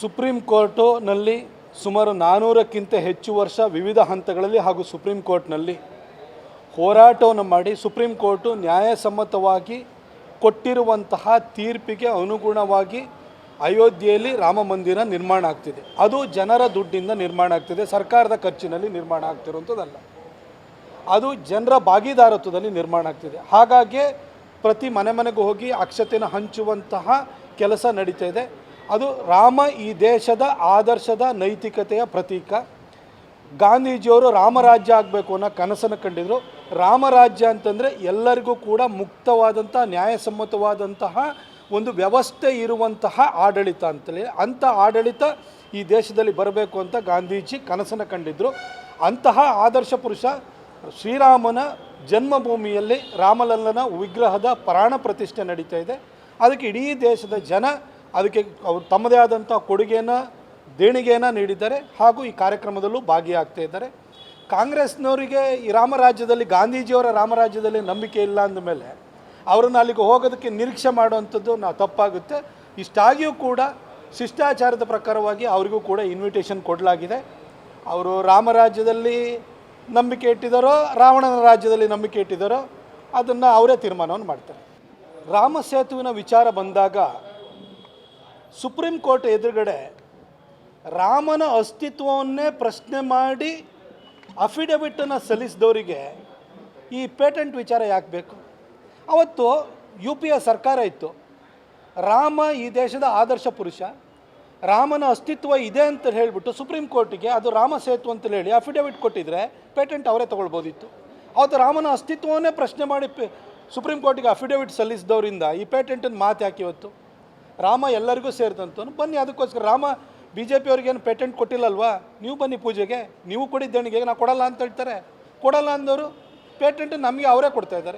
Supreme ಕೋರ್ಟುನಲ್ಲಿ ಸುಮಾರು ನಾನ್ನೂರಕ್ಕಿಂತ ಹೆಚ್ಚು ವರ್ಷ ವಿವಿಧ ಹಂತಗಳಲ್ಲಿ ಹಾಗೂ ಸುಪ್ರೀಂ ಕೋರ್ಟ್ನಲ್ಲಿ ಹೋರಾಟವನ್ನು ಮಾಡಿ ಸುಪ್ರೀಂ ಕೋರ್ಟು ನ್ಯಾಯಸಮ್ಮತವಾಗಿ ಕೊಟ್ಟಿರುವಂತಹ ತೀರ್ಪಿಗೆ ಅನುಗುಣವಾಗಿ ಅಯೋಧ್ಯೆಯಲ್ಲಿ ರಾಮ ಮಂದಿರ ನಿರ್ಮಾಣ ಆಗ್ತಿದೆ. ಅದು ಜನರ ದುಡ್ಡಿಂದ ನಿರ್ಮಾಣ ಆಗ್ತಿದೆ. ಸರ್ಕಾರದ ಖರ್ಚಿನಲ್ಲಿ ನಿರ್ಮಾಣ ಆಗ್ತಿರುವಂಥದ್ದಲ್ಲ. ಅದು ಜನರ ಭಾಗಿದಾರತ್ವದಲ್ಲಿ ನಿರ್ಮಾಣ ಆಗ್ತಿದೆ. ಹಾಗಾಗಿ ಪ್ರತಿ ಮನೆ ಮನೆಗೂ ಹೋಗಿ ಅಕ್ಷತೆಯನ್ನು ಹಂಚುವಂತಹ ಕೆಲಸ ನಡೀತಾ ಇದೆ. ಅದು ರಾಮ ಈ ದೇಶದ ಆದರ್ಶದ ನೈತಿಕತೆಯ ಪ್ರತೀಕ. ಗಾಂಧೀಜಿಯವರು ರಾಮರಾಜ್ಯ ಆಗಬೇಕು ಅನ್ನೋ ಕನಸನ್ನು ಕಂಡಿದ್ರು. ರಾಮರಾಜ್ಯ ಅಂತಂದರೆ ಎಲ್ಲರಿಗೂ ಕೂಡ ಮುಕ್ತವಾದಂಥ, ನ್ಯಾಯಸಮ್ಮತವಾದಂತಹ ಒಂದು ವ್ಯವಸ್ಥೆ ಇರುವಂತಹ ಆಡಳಿತ ಅಂತಲೇ ಅಂಥ ಆಡಳಿತ ಈ ದೇಶದಲ್ಲಿ ಬರಬೇಕು ಅಂತ ಗಾಂಧೀಜಿ ಕನಸನ್ನು ಕಂಡಿದ್ದರು ಅಂತಹ ಆದರ್ಶ ಪುರುಷ ಶ್ರೀರಾಮನ ಜನ್ಮಭೂಮಿಯಲ್ಲಿ ರಾಮಲಲ್ಲನ ವಿಗ್ರಹದ ಪ್ರಾಣ ಪ್ರತಿಷ್ಠೆ ನಡೀತಾ ಇದೆ. ಅದಕ್ಕೆ ಇಡೀ ದೇಶದ ಜನ ಅದಕ್ಕೆ ಅವರು ತಮ್ಮದೇ ಆದಂಥ ಕೊಡುಗೆಯನ್ನು, ದೇಣಿಗೆಯನ್ನು ನೀಡಿದ್ದಾರೆ ಹಾಗೂ ಈ ಕಾರ್ಯಕ್ರಮದಲ್ಲೂ ಭಾಗಿಯಾಗ್ತಾ ಇದ್ದಾರೆ. ಕಾಂಗ್ರೆಸ್ನವರಿಗೆ ಈ ರಾಮರಾಜ್ಯದಲ್ಲಿ ಗಾಂಧೀಜಿಯವರ ರಾಮರಾಜ್ಯದಲ್ಲಿ ನಂಬಿಕೆ ಇಲ್ಲ ಅಂದಮೇಲೆ ಅವರನ್ನು ಅಲ್ಲಿಗೆ ಹೋಗೋದಕ್ಕೆ ನಿರೀಕ್ಷೆ ಮಾಡುವಂಥದ್ದು ನಾವು ತಪ್ಪಾಗುತ್ತೆ. ಇಷ್ಟಾಗಿಯೂ ಕೂಡ ಶಿಷ್ಟಾಚಾರದ ಪ್ರಕಾರವಾಗಿ ಅವರಿಗೂ ಕೂಡ ಇನ್ವಿಟೇಷನ್ ಕೊಡಲಾಗಿದೆ. ಅವರು ರಾಮರಾಜ್ಯದಲ್ಲಿ ನಂಬಿಕೆ ಇಟ್ಟಿದ್ದಾರೋ ರಾವಣನ ರಾಜ್ಯದಲ್ಲಿ ನಂಬಿಕೆ ಇಟ್ಟಿದ್ದಾರೋ ಅದನ್ನು ಅವರೇ ತೀರ್ಮಾನವನ್ನು ಮಾಡ್ತಾರೆ. ರಾಮ ಸೇತುವಿನ ವಿಚಾರ ಬಂದಾಗ ಸುಪ್ರೀಂ ಕೋರ್ಟ್ ಎದುರುಗಡೆ ರಾಮನ ಅಸ್ತಿತ್ವವನ್ನೇ ಪ್ರಶ್ನೆ ಮಾಡಿ ಅಫಿಡವಿಟನ್ನು ಸಲ್ಲಿಸಿದವರಿಗೆ ಈ ಪೇಟೆಂಟ್ ವಿಚಾರ ಯಾಕೆ ಬೇಕು? ಅವತ್ತು ಯು ಪಿ ಎ ಸರ್ಕಾರ ಇತ್ತು. ರಾಮ ಈ ದೇಶದ ಆದರ್ಶ ಪುರುಷ. ರಾಮನ ಅಸ್ತಿತ್ವ ಇದೆ ಅಂತ ಹೇಳಿಬಿಟ್ಟು ಸುಪ್ರೀಂ ಕೋರ್ಟಿಗೆ ಅದು ರಾಮ ಸೇತು ಅಂತ ಹೇಳಿ ಅಫಿಡವಿಟ್ ಕೊಟ್ಟಿದ್ರೆ ಪೇಟೆಂಟ್ ಅವರೇ ತೊಗೊಳ್ಬೋದಿತ್ತು. ಅವತ್ತು ರಾಮನ ಅಸ್ತಿತ್ವವನ್ನೇ ಪ್ರಶ್ನೆ ಮಾಡಿ ಸುಪ್ರೀಂ ಕೋರ್ಟಿಗೆ ಅಫಿಡವಿಟ್ ಸಲ್ಲಿಸಿದವರಿಂದ ಈ ಪೇಟೆಂಟನ್ನು ಮಾತು ಹಾಕಿ ಇವತ್ತು? ರಾಮ ಎಲ್ಲರಿಗೂ ಸೇರಿದಂತನು ಬನ್ನಿ, ಅದಕ್ಕೋಸ್ಕರ ರಾಮ ಬಿ ಜೆ ಪಿಯವ್ರಿಗೇನು ಪೇಟೆಂಟ್ ಕೊಟ್ಟಿಲ್ಲಲ್ವಾ? ನೀವು ಬನ್ನಿ ಪೂಜೆಗೆ, ನೀವು ಕೊಡಿದ್ದೇಣಿಗೆ ನಾವು ಕೊಡಲ್ಲ ಅಂತ ಹೇಳ್ತಾರೆ. ಕೊಡಲ್ಲ ಅಂದವರು ಪೇಟೆಂಟ್ ನಮಗೆ ಅವರೇ ಕೊಡ್ತಾ ಇದ್ದಾರೆ.